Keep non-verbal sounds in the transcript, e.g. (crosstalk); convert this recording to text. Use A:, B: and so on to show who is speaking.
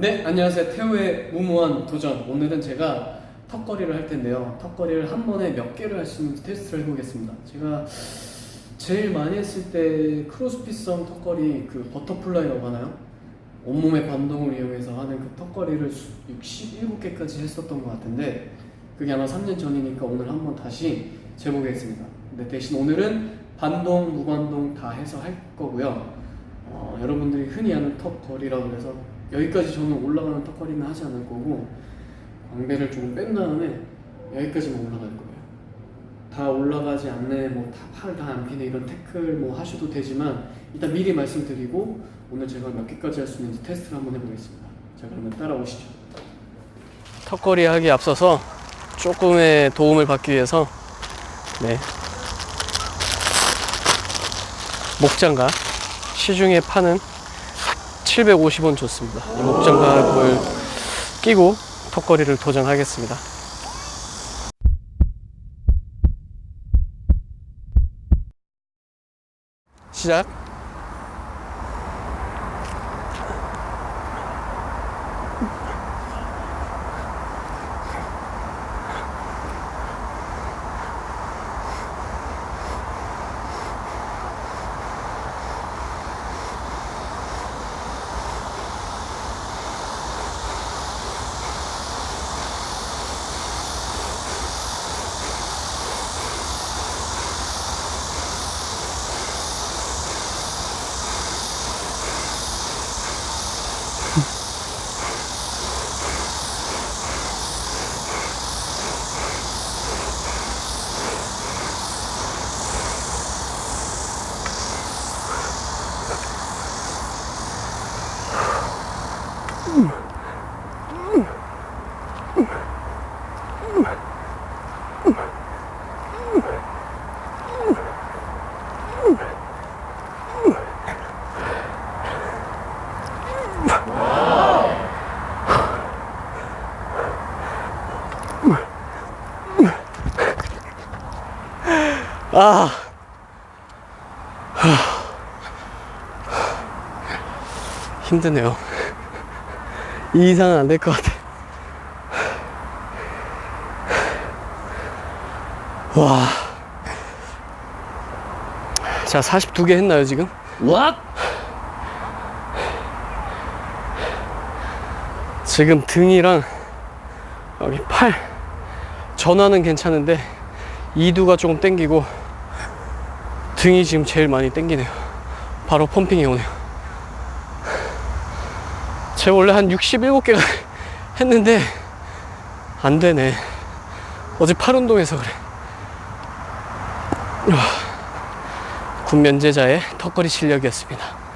A: 네, 안녕하세요. 태우의 무모한 도전. 오늘은 제가 턱걸이를 할 텐데요. 턱걸이를 한 번에 몇 개를 할 수 있는지 테스트를 해보겠습니다. 제가 제일 많이 했을 때 크로스핏성 턱걸이 그 버터플라이라고 하나요? 온몸의 반동을 이용해서 하는 그 턱걸이를 67개까지 했었던 것 같은데 그게 아마 3년 전이니까 오늘 한번 다시 재보겠습니다. 근데 대신 오늘은 반동, 무반동 다 해서 할 거고요. 어, 여러분들이 흔히 아는 턱걸이라고 해서 여기까지 저는 올라가는 턱걸이는 하지 않을 거고 광배를 조금 뺀 다음에 여기까지만 올라갈 거예요. 다 올라가지 않네, 뭐팔다안 피네 이런 태클 뭐 하셔도 되지만 일단 미리 말씀드리고 오늘 제가 몇 개까지 할 수 있는지 테스트를 한번 해보겠습니다. 자 그러면 따라오시죠. 턱걸이 하기 앞서서 조금의 도움을 받기 위해서 네 목장갑 시중에 파는 750원 줬습니다. 이 목장갑을 끼고 턱걸이를 도전하겠습니다. 시작. 아. 힘드네요. 이 이상은 안 될 것 같아. 와. 자, 42개 했나요, 지금?
B: What?
A: 지금 등이랑 여기 팔 전화는 괜찮은데 이두가 조금 땡기고 등이 지금 제일 많이 땡기네요. 바로 펌핑이 오네요. 제가 원래 한 67개가 (laughs) 했는데 안 되네. 어제 팔 운동해서 그래. 군 면제자의 턱걸이 실력이었습니다.